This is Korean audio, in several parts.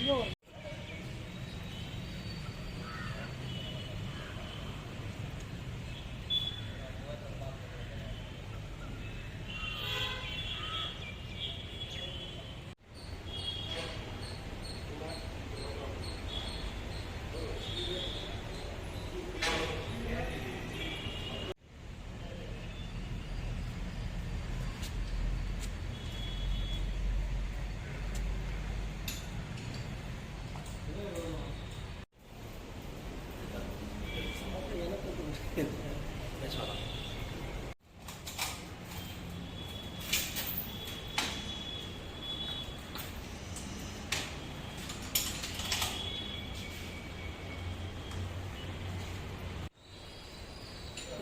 No. 괜찮아.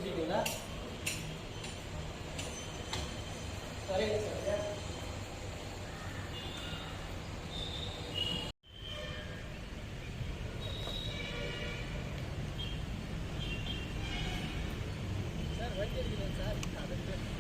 그리고 나? 잘했어. வண்டி எடுக்கிறேன் சார்